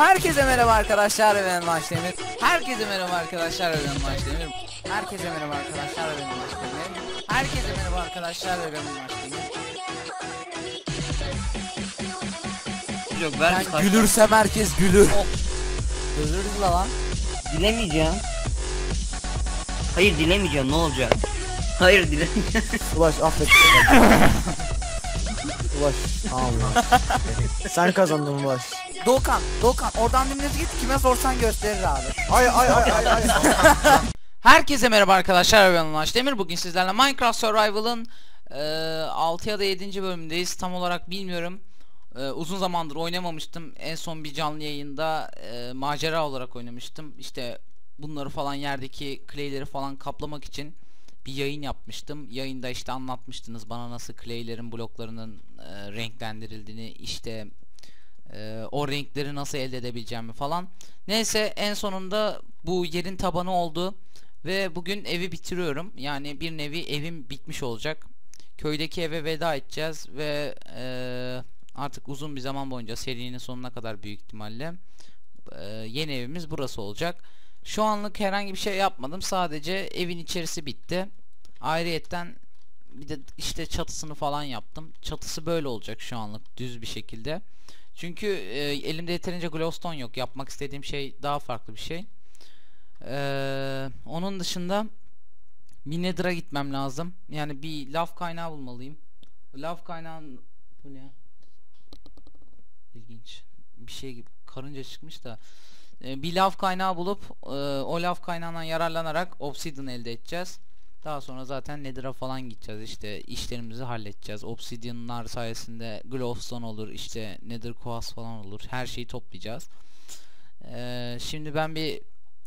Herkese merhaba arkadaşlar ben Maç Demir. Herkese merhaba arkadaşlar ben Maç Demir. Herkese merhaba arkadaşlar ben Maç Demir. Herkese merhaba arkadaşlar ben Maç Demir. Yok Ben kaç- gülürsem herkes gülür. Gülürüz la lan. Dilemeyeceğim. Hayır dilemeyeceğim ne olacak? Hayır dilemeyeceğim. Ulaş affet. Ulaş. Allah. Sen kazandın Ulaş. Doğukan, Doğukan oradan dümdüz git kime sorsan gösterir abi. Ay ay ay ay ay. Herkese merhaba arkadaşlar ben Ulaş Demir. Bugün sizlerle Minecraft Survival'ın e, 6 ya da 7. bölümündeyiz. Tam olarak bilmiyorum. E, uzun zamandır oynamamıştım. En son bir canlı yayında e, macera olarak oynamıştım. İşte bunları falan yerdeki clayleri falan kaplamak için bir yayın yapmıştım. Yayında işte anlatmıştınız bana nasıl claylerin bloklarının e, renklendirildiğini işte e, o renkleri nasıl elde edebileceğimi falan. Neyse en sonunda bu yerin tabanı oldu ve bugün evi bitiriyorum. Yani bir nevi evim bitmiş olacak. Köydeki eve veda edeceğiz ve e, artık uzun bir zaman boyunca serinin sonuna kadar büyük ihtimalle e, yeni evimiz burası olacak. Şu anlık herhangi bir şey yapmadım. Sadece evin içerisi bitti. Ayrıyetten bir de işte çatısını falan yaptım. Çatısı böyle olacak şu anlık düz bir şekilde. Çünkü e, elimde yeterince glowstone yok. Yapmak istediğim şey daha farklı bir şey. Ee, onun dışında bir nether'a gitmem lazım. Yani bir lav kaynağı bulmalıyım. Lav kaynağı bu ne? İlginç. Bir şey gibi karınca çıkmış da. Ee, bir lav kaynağı bulup e, o lav kaynağından yararlanarak obsidian elde edeceğiz. Daha sonra zaten Nether'a falan gideceğiz işte işlerimizi halledeceğiz. Obsidian'lar sayesinde glowstone olur işte Nether kuas falan olur. Her şeyi toplayacağız. Ee, şimdi ben bir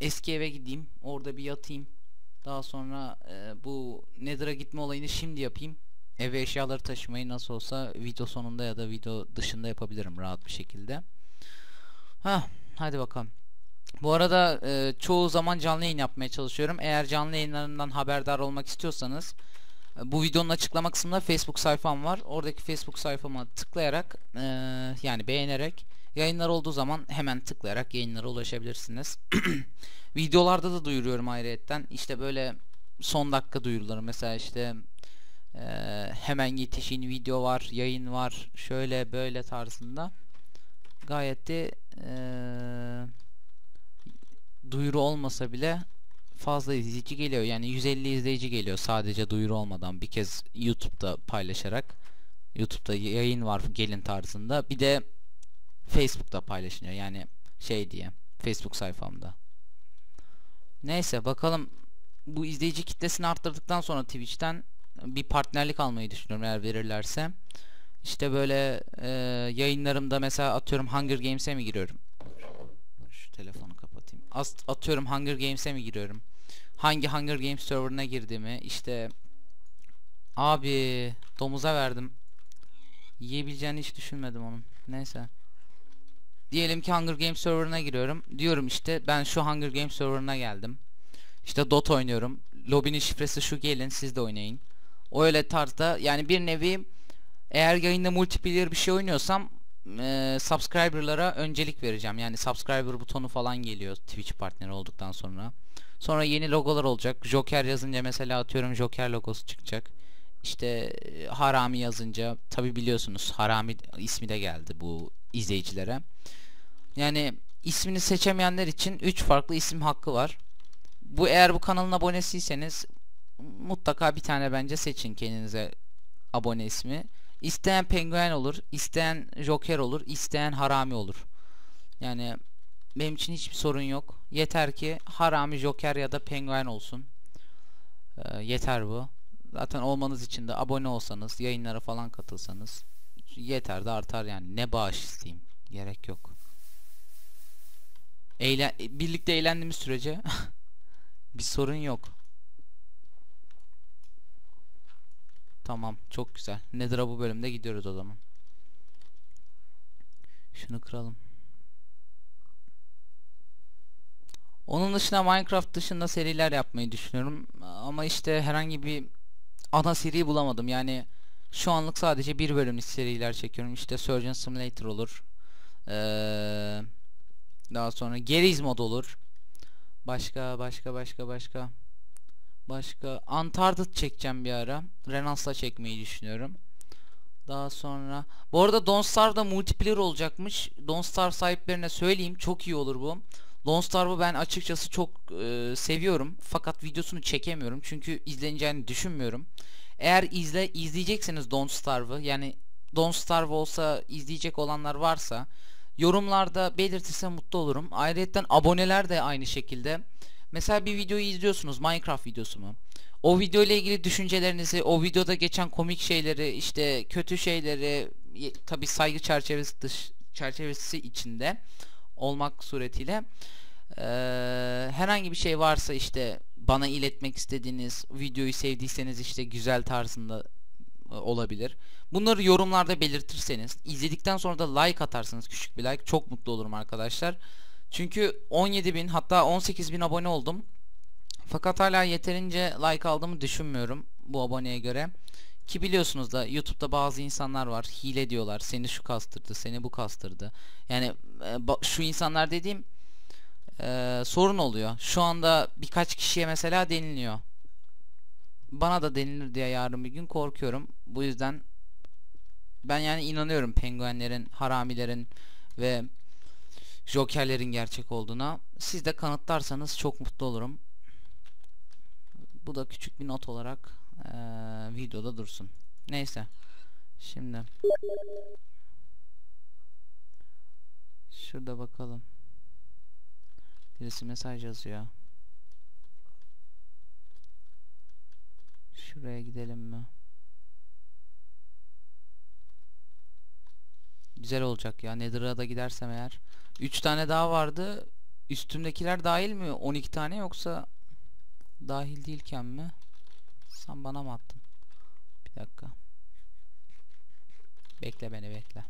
eski eve gideyim. Orada bir yatayım. Daha sonra e, bu Nether'a gitme olayını şimdi yapayım. Eve eşyaları taşımayı nasıl olsa video sonunda ya da video dışında yapabilirim rahat bir şekilde. Ha, hadi bakalım. Bu arada e, çoğu zaman canlı yayın yapmaya çalışıyorum. Eğer canlı yayınlarımdan haberdar olmak istiyorsanız e, bu videonun açıklama kısmında Facebook sayfam var. Oradaki Facebook sayfama tıklayarak e, yani beğenerek yayınlar olduğu zaman hemen tıklayarak yayınlara ulaşabilirsiniz. Videolarda da duyuruyorum ayrıyetten. İşte böyle son dakika duyuruları mesela işte e, hemen yetişin video var, yayın var, şöyle böyle tarzında. Gayet de eee duyuru olmasa bile fazla izleyici geliyor. Yani 150 izleyici geliyor sadece duyuru olmadan bir kez YouTube'da paylaşarak. YouTube'da yayın var gelin tarzında. Bir de Facebook'ta paylaşılıyor. Yani şey diye Facebook sayfamda. Neyse bakalım bu izleyici kitlesini arttırdıktan sonra Twitch'ten bir partnerlik almayı düşünüyorum eğer verirlerse. İşte böyle e, yayınlarımda mesela atıyorum Hunger Games'e mi giriyorum? Şu telefonu kapatayım. Atıyorum Hunger Games'e mi giriyorum? Hangi Hunger Games serverına girdiğimi işte abi domuza verdim. Yiyebileceğini hiç düşünmedim onun. Neyse. Diyelim ki Hunger Games serverına giriyorum. Diyorum işte ben şu Hunger Games serverına geldim. İşte Dota oynuyorum. Lobinin şifresi şu gelin siz de oynayın. O öyle tarzda yani bir nevi eğer yayında multiplayer bir şey oynuyorsam e, subscriber'lara öncelik vereceğim. Yani subscriber butonu falan geliyor Twitch partneri olduktan sonra. Sonra yeni logolar olacak. Joker yazınca mesela atıyorum Joker logosu çıkacak. İşte Harami yazınca tabi biliyorsunuz Harami ismi de geldi bu izleyicilere. Yani ismini seçemeyenler için 3 farklı isim hakkı var. Bu eğer bu kanalın abonesiyseniz mutlaka bir tane bence seçin kendinize abone ismi. İsteyen penguen olur, isteyen joker olur, isteyen harami olur. Yani benim için hiçbir sorun yok. Yeter ki harami, joker ya da penguen olsun. Ee, yeter bu. Zaten olmanız için de abone olsanız, yayınlara falan katılsanız yeter de artar yani. Ne bağış isteyeyim. Gerek yok. Eğlen birlikte eğlendiğimiz sürece bir sorun yok. Tamam çok güzel. Nether'a bu bölümde gidiyoruz o zaman. Şunu kıralım. Onun dışında Minecraft dışında seriler yapmayı düşünüyorum. Ama işte herhangi bir ana seri bulamadım. Yani şu anlık sadece bir bölümlük seriler çekiyorum. İşte Surgeon Simulator olur. Ee, Daha sonra Geriz mod olur. Başka başka başka başka. Başka Uncharted çekeceğim bir ara. Renas'la çekmeyi düşünüyorum. Daha sonra bu arada Don't Starve'da multiplayer olacakmış. Don't Starve sahiplerine söyleyeyim çok iyi olur bu. Don't Starve'ı ben açıkçası çok e, seviyorum fakat videosunu çekemiyorum çünkü izleneceğini düşünmüyorum. Eğer izle izleyecekseniz Don't Starve'ı yani Don't Starve olsa izleyecek olanlar varsa yorumlarda belirtirse mutlu olurum. Ayrıca aboneler de aynı şekilde. Mesela bir videoyu izliyorsunuz Minecraft videosu mu? O video ile ilgili düşüncelerinizi, o videoda geçen komik şeyleri, işte kötü şeyleri tabi saygı çerçevesi dış çerçevesi içinde olmak suretiyle ee, herhangi bir şey varsa işte bana iletmek istediğiniz videoyu sevdiyseniz işte güzel tarzında e, olabilir. Bunları yorumlarda belirtirseniz izledikten sonra da like atarsanız küçük bir like çok mutlu olurum arkadaşlar. Çünkü 17.000 hatta 18.000 abone oldum. Fakat hala yeterince like aldığımı düşünmüyorum bu aboneye göre. Ki biliyorsunuz da YouTube'da bazı insanlar var hile diyorlar seni şu kastırdı seni bu kastırdı. Yani e, şu insanlar dediğim e, sorun oluyor. Şu anda birkaç kişiye mesela deniliyor. Bana da denilir diye yarın bir gün korkuyorum. Bu yüzden ben yani inanıyorum penguenlerin, haramilerin ve jokerlerin gerçek olduğuna. Siz de kanıtlarsanız çok mutlu olurum. Bu da küçük bir not olarak ee, videoda dursun. Neyse. Şimdi şurada bakalım. Birisi mesaj yazıyor. Şuraya gidelim mi? Güzel olacak ya. Nether'a da gidersem eğer. 3 tane daha vardı. Üstümdekiler dahil mi? 12 tane yoksa dahil değilken mi? Sen bana mı attın? Bir dakika. Bekle beni bekle.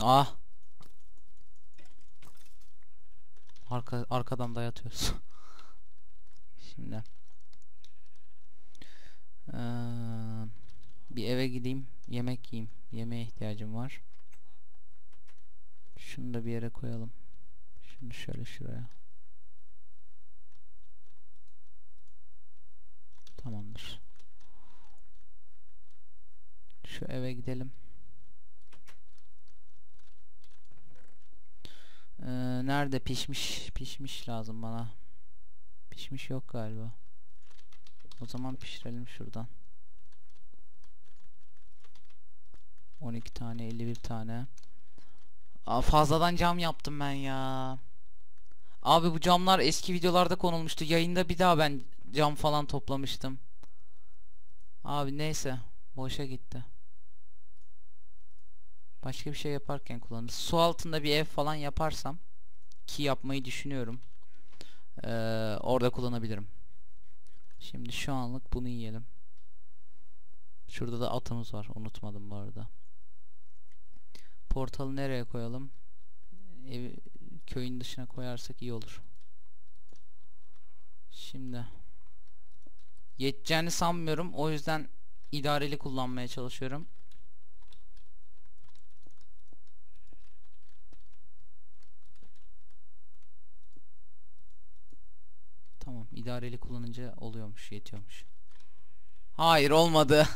Ah. Arka arkadan dayatıyoruz. Şimdi. Ee, bir eve gideyim, yemek yiyeyim. Yemeğe ihtiyacım var. Şunu da bir yere koyalım. Şunu şöyle şuraya. Tamamdır. Şu eve gidelim. Ee, nerede pişmiş pişmiş lazım bana. Pişmiş yok galiba. O zaman pişirelim şuradan. 12 tane 51 tane. Aa, fazladan cam yaptım ben ya. Abi bu camlar eski videolarda konulmuştu. Yayında bir daha ben cam falan toplamıştım. Abi neyse. Boşa gitti. Başka bir şey yaparken kullanırım. Su altında bir ev falan yaparsam ki yapmayı düşünüyorum. Ee, orada kullanabilirim. Şimdi şu anlık bunu yiyelim. Şurada da atımız var. Unutmadım bu arada. Portalı nereye koyalım? Ev, köyün dışına koyarsak iyi olur. Şimdi yeteceğini sanmıyorum. O yüzden idareli kullanmaya çalışıyorum. İdareli kullanınca oluyormuş yetiyormuş. Hayır olmadı.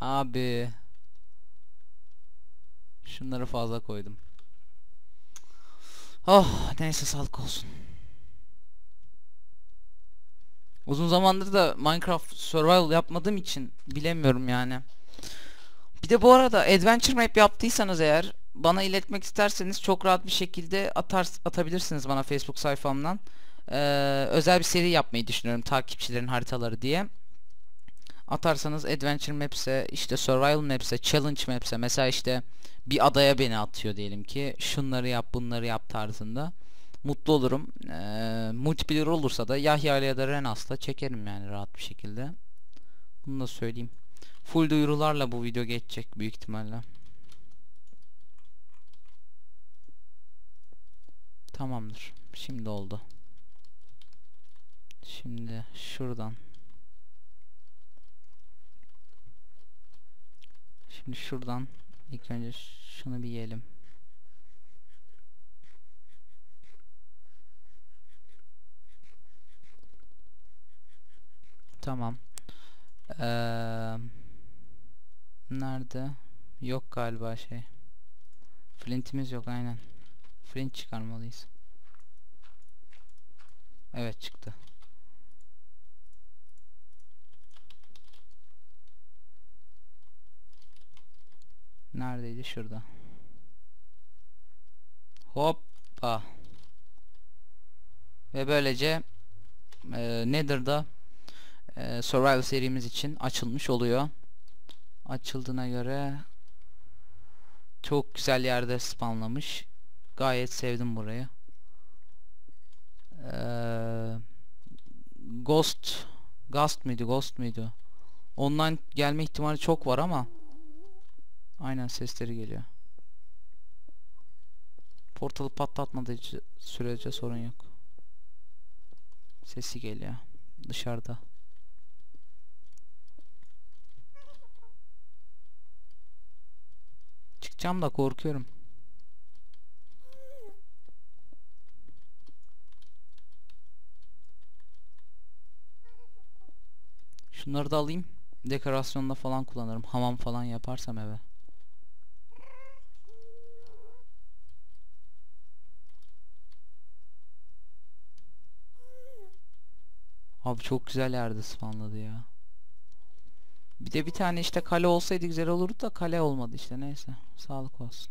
Abi. Şunları fazla koydum. Oh neyse sağlık olsun. Uzun zamandır da Minecraft Survival yapmadığım için bilemiyorum yani. Bir de bu arada Adventure Map yaptıysanız eğer bana iletmek isterseniz çok rahat bir şekilde atar, atabilirsiniz bana Facebook sayfamdan. Ee, özel bir seri yapmayı düşünüyorum takipçilerin haritaları diye. Atarsanız Adventure Maps'e, işte Survival Maps'e, Challenge Maps'e mesela işte bir adaya beni atıyor diyelim ki şunları yap bunları yap tarzında. Mutlu olurum. Ee, multiplayer olursa da Yahya ya da Renas'la çekerim yani rahat bir şekilde. Bunu da söyleyeyim. Full duyurularla bu video geçecek büyük ihtimalle. Tamamdır. Şimdi oldu. Şimdi şuradan Şimdi şuradan ilk önce şunu bir yiyelim. Tamam. Eee nerede? Yok galiba şey. Flint'imiz yok aynen. Flint çıkarmalıyız. Evet çıktı. Neredeydi? Şurada. Hoppa. Ve böylece e, Nether'da e, Survival serimiz için açılmış oluyor. Açıldığına göre çok güzel yerde spawnlamış. Gayet sevdim burayı. Ee, Ghost Ghost mıydı? Ghost muydu? Ondan gelme ihtimali çok var ama Aynen sesleri geliyor. Portalı patlatmadığı sürece sorun yok. Sesi geliyor. Dışarıda. Çıkacağım da korkuyorum. Şunları da alayım. Dekorasyonda falan kullanırım. Hamam falan yaparsam eve. Abi çok güzel yerde spawnladı ya. Bir de bir tane işte kale olsaydı güzel olurdu da kale olmadı işte neyse. Sağlık olsun.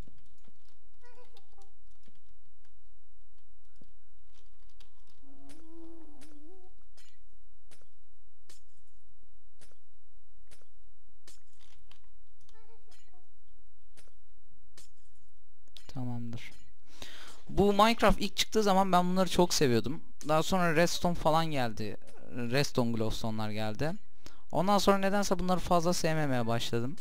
Tamamdır. Bu Minecraft ilk çıktığı zaman ben bunları çok seviyordum. Daha sonra Redstone falan geldi. Redstone Glowstone'lar geldi. Ondan sonra nedense bunları fazla sevmemeye başladım.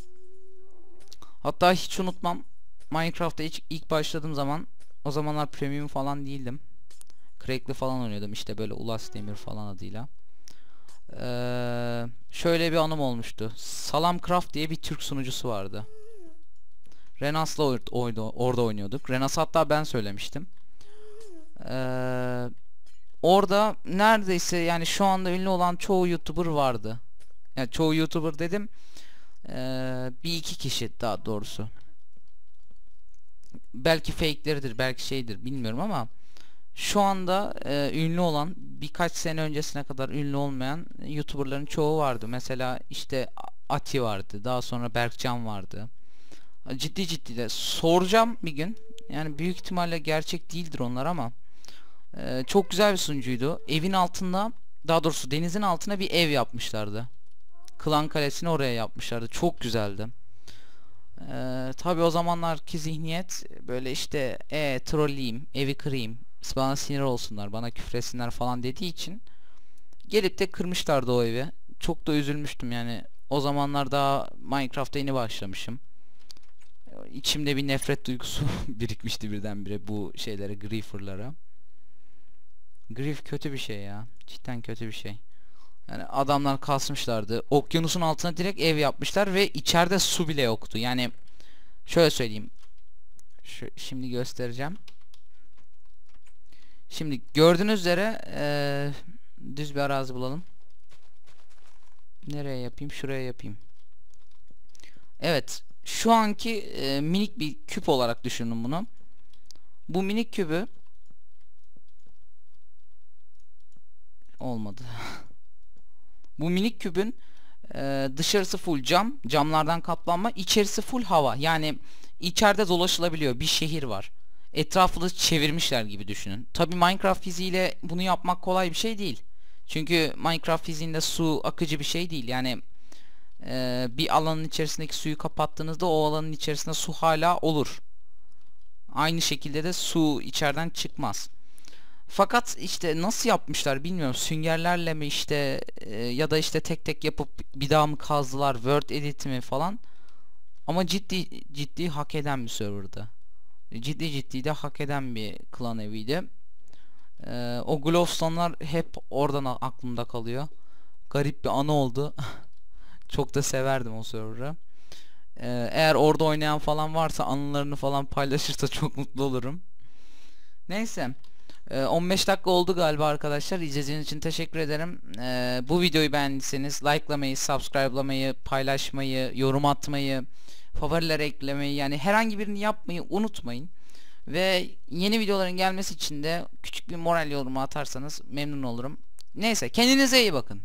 Hatta hiç unutmam. Minecraft'ta ilk, ilk başladığım zaman o zamanlar premium falan değildim. Crack'li falan oynuyordum işte böyle Ulas Demir falan adıyla. Ee, şöyle bir anım olmuştu. Salam Craft diye bir Türk sunucusu vardı. Renas'la orada oynuyorduk. Renas hatta ben söylemiştim. Ee, orada neredeyse yani şu anda ünlü olan çoğu YouTuber vardı. Yani çoğu YouTuber dedim. Ee, bir iki kişi daha doğrusu. Belki fake'leridir, belki şeydir bilmiyorum ama şu anda e, ünlü olan birkaç sene öncesine kadar ünlü olmayan YouTuber'ların çoğu vardı. Mesela işte Ati vardı. Daha sonra Berkcan vardı. Ciddi ciddi de soracağım bir gün. Yani büyük ihtimalle gerçek değildir onlar ama e, çok güzel bir sunucuydu. Evin altında daha doğrusu denizin altına bir ev yapmışlardı. Klan Kalesi'ni oraya yapmışlardı. Çok güzeldi. Ee, Tabi o zamanlarki zihniyet böyle işte e trolleyim, evi kırayım, bana sinir olsunlar, bana küfresinler falan dediği için gelip de kırmışlardı o evi. Çok da üzülmüştüm yani. O zamanlar daha Minecraft'a yeni başlamışım. İçimde bir nefret duygusu birikmişti birdenbire bu şeylere, griefer'lara. Grief kötü bir şey ya. Cidden kötü bir şey. Yani adamlar kasmışlardı. Okyanusun altına direkt ev yapmışlar ve içeride su bile yoktu. Yani şöyle söyleyeyim. Şu, şimdi göstereceğim. Şimdi gördüğünüz üzere ee, düz bir arazi bulalım. Nereye yapayım? Şuraya yapayım. Evet. Şu anki e, minik bir küp olarak düşünün bunu. Bu minik kübü olmadı. Bu minik kübün e, dışarısı full cam, camlardan kaplanma, içerisi full hava. Yani içeride dolaşılabiliyor. Bir şehir var. Etrafını çevirmişler gibi düşünün. Tabi Minecraft fiziğiyle bunu yapmak kolay bir şey değil. Çünkü Minecraft fiziğinde su akıcı bir şey değil. Yani e, bir alanın içerisindeki suyu kapattığınızda o alanın içerisinde su hala olur. Aynı şekilde de su içeriden çıkmaz. Fakat işte nasıl yapmışlar bilmiyorum. Süngerlerle mi işte e, ya da işte tek tek yapıp bir daha mı kazdılar Word edit mi falan. Ama ciddi ciddi hak eden bir serverdı. Ciddi ciddi de hak eden bir klan eviydi. Ee, o glowstone'lar hep oradan aklımda kalıyor. Garip bir anı oldu. Çok da severdim o server'ı. Ee, eğer orada oynayan falan varsa anılarını falan paylaşırsa çok mutlu olurum. Neyse. Ee, 15 dakika oldu galiba arkadaşlar. İzlediğiniz için teşekkür ederim. Ee, bu videoyu beğendiyseniz likelamayı, subscribe'lamayı, paylaşmayı, yorum atmayı, favoriler eklemeyi yani herhangi birini yapmayı unutmayın. Ve yeni videoların gelmesi için de küçük bir moral yorumu atarsanız memnun olurum. Neyse kendinize iyi bakın.